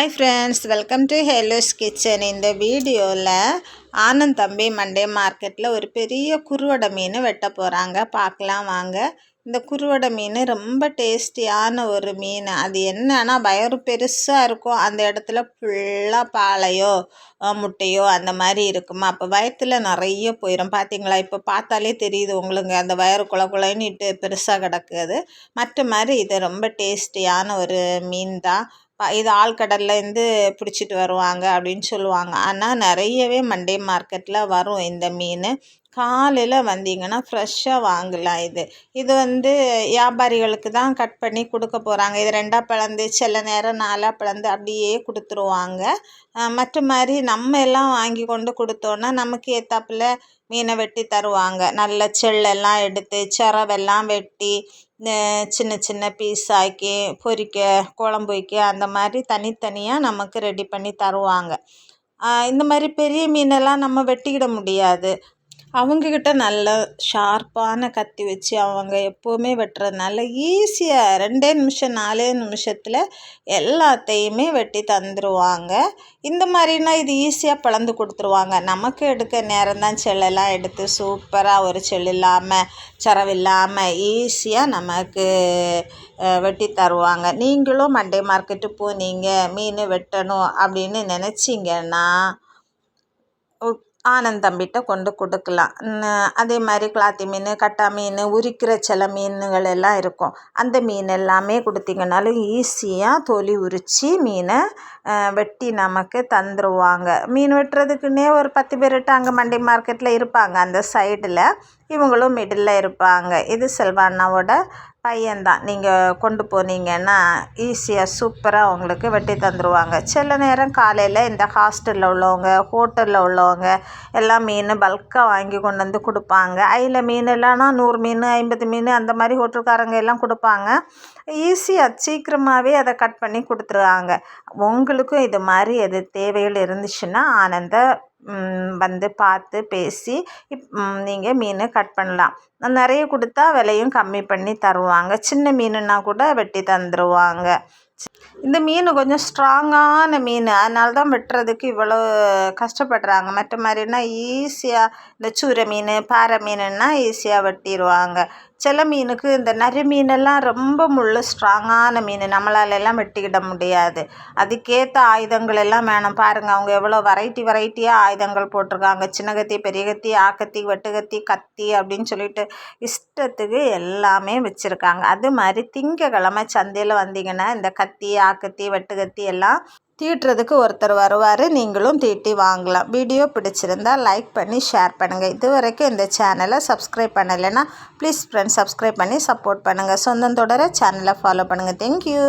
Hi friends welcome to Hello's kitchen இந்த வீடியோவில் ஆனந்த் தம்பி மண்டே மார்க்கெட்டில் ஒரு பெரிய குருவடை மீன் வெட்ட போகிறாங்க பார்க்கலாம் வாங்க. இந்த குருவடை மீன் ரொம்ப டேஸ்டியான ஒரு மீன். அது என்னன்னா வயறு பெருசாக இருக்கும். அந்த இடத்துல ஃபுல்லாக பாலையோ முட்டையோ அந்த மாதிரி இருக்குமா? அப்போ வயத்தில் நிறைய போயிடும் பார்த்தீங்களா இப்போ பார்த்தாலே தெரியுது உங்களுக்கு அந்த வயறு குல குலைன்னுட்டு பெருசாக கிடக்குது. மற்ற மாதிரி இது ரொம்ப டேஸ்டியான ஒரு மீன் தான். இது ஆழ்கடல்லேருந்து பிடிச்சிட்டு வருவாங்க அப்படின்னு சொல்லுவாங்க. ஆனால் நிறையவே மண்டே மார்க்கெட்டில் வரும் இந்த மீன். காலையில் வந்தீங்கன்னா ஃப்ரெஷ்ஷாக வாங்கலாம் இது. இது வந்து வியாபாரிகளுக்கு தான் கட் பண்ணி கொடுக்க போகிறாங்க இது ரெண்டாக பிளந்து சில நேரம் நாலாக பிளந்து அப்படியே கொடுத்துருவாங்க. மற்ற மாதிரி நம்ம எல்லாம் வாங்கி கொண்டு கொடுத்தோன்னா நமக்கு ஏற்றாப்புல மீனை வெட்டி தருவாங்க. நல்ல செல்லெல்லாம் எடுத்து சிறவெல்லாம் வெட்டி சின்ன சின்ன பீஸ் ஆக்கி பொரிக்க குழம்பு வைக்க அந்த மாதிரி தனித்தனியாக நமக்கு ரெடி பண்ணி தருவாங்க. இந்த மாதிரி பெரிய மீனெல்லாம் நம்ம வெட்டிக்கிட முடியாது. அவங்கக்கிட்ட நல்ல ஷார்ப்பான கத்தி வச்சு அவங்க எப்போவுமே வெட்டுறதுனால ஈஸியாக ரெண்டே நிமிஷம் நாலே நிமிஷத்தில் எல்லாத்தையுமே வெட்டி தந்துடுவாங்க இந்த மாதிரினா இது ஈஸியாக பிளந்து கொடுத்துருவாங்க. நமக்கு எடுக்க நேரம் தான் செல்லெல்லாம் எடுத்து சூப்பராக ஒரு செல் இல்லாமல் சரவில்லாமல் ஈஸியாக நமக்கு வெட்டி தருவாங்க. நீங்களும் மண்டே மார்க்கெட்டு போனீங்க மீன் வெட்டணும் அப்படின்னு நினச்சிங்கன்னா ஆனந்த் தம்பிகிட்ட கொண்டு கொடுக்கலாம். அதே மாதிரி கிளாத்தி மீன் கட்டா மீன் உரிக்கிற சில மீன்கள் எல்லாம் இருக்கும். அந்த மீன் எல்லாமே கொடுத்தீங்கனாலும் ஈஸியாக தொலி உரித்து மீனை வெட்டி நமக்கு தந்துடுவாங்க மீன் வெட்டுறதுக்குன்னே ஒரு பத்து பேர்கிட்ட அங்கே மண்டி மார்க்கெட்டில் இருப்பாங்க. அந்த சைடில் இவங்களும் மிடில் இருப்பாங்க. இது செல்வாண்ணாவோட பையன்தான். நீங்கள் கொண்டு போனீங்கன்னா ஈஸியாக சூப்பராக அவங்களுக்கு வெட்டி தந்துடுவாங்க சில நேரம் காலையில் இந்த ஹாஸ்டலில் உள்ளவங்க ஹோட்டலில் உள்ளவங்க எல்லாம் மீன் பல்காக வாங்கி கொண்டு வந்து கொடுப்பாங்க. அதில் மீன் இல்லைன்னா நூறு மீன் ஐம்பது மீன் அந்த மாதிரி ஹோட்டல்காரங்க எல்லாம் கொடுப்பாங்க. ஈஸியாக சீக்கிரமாகவே அதை கட் பண்ணி கொடுத்துருவாங்க. உங்களுக்கும் இது மாதிரி எது தேவைகள் இருந்துச்சுன்னா ஆனந்த வந்து பார்த்து பேசி இப் நீங்கள் மீன் கட் பண்ணலாம். நிறைய கொடுத்தா விலையும் கம்மி பண்ணி தருவாங்க. சின்ன மீனுன்னா கூட வெட்டி தந்துடுவாங்க இந்த மீன் கொஞ்சம் ஸ்ட்ராங்கான மீன். அதனால தான் வெட்டுறதுக்கு இவ்வளோ கஷ்டப்படுறாங்க. மற்ற மாதிரினா ஈஸியாக இந்த சூரை மீன் பாறை மீனுன்னா ஈஸியாக வெட்டிடுவாங்க சில மீனுக்கு இந்த நரி மீனெல்லாம் ரொம்ப முள் ஸ்ட்ராங்கான மீன். நம்மளால எல்லாம் வெட்டிக்கிட முடியாது. அதுக்கேற்ற ஆயுதங்கள் எல்லாம் வேணும். பாருங்கள் அவங்க எவ்வளோ வெரைட்டி வெரைட்டியாக ஆயுதங்கள் போட்டிருக்காங்க. சின்ன கத்தி பெரிய கத்தி ஆக்கத்தி வெட்டுக்கத்தி கத்தி அப்படின்னு சொல்லிட்டு இஷ்டத்துக்கு எல்லாமே வச்சுருக்காங்க. அது மாதிரி திங்கக்கிழமை சந்தையில் வந்தீங்கன்னா இந்த கத்தி ஆக்கத்தி வெட்டுக்கத்தி எல்லாம் தீட்டுறதுக்கு ஒருத்தர் வருவார் நீங்களும் தீட்டி வாங்கலாம். வீடியோ பிடிச்சிருந்தா லைக் பண்ணி ஷேர் பண்ணுங்கள் இது வரைக்கும் இந்த சேனலை சப்ஸ்கிரைப் பண்ணலைன்னா ப்ளீஸ் ஃப்ரெண்ட்ஸ் சப்ஸ்கிரைப் பண்ணி சப்போர்ட் பண்ணுங்கள் சொந்தம் தொடர சேனலை ஃபாலோ பண்ணுங்கள் தேங்க்யூ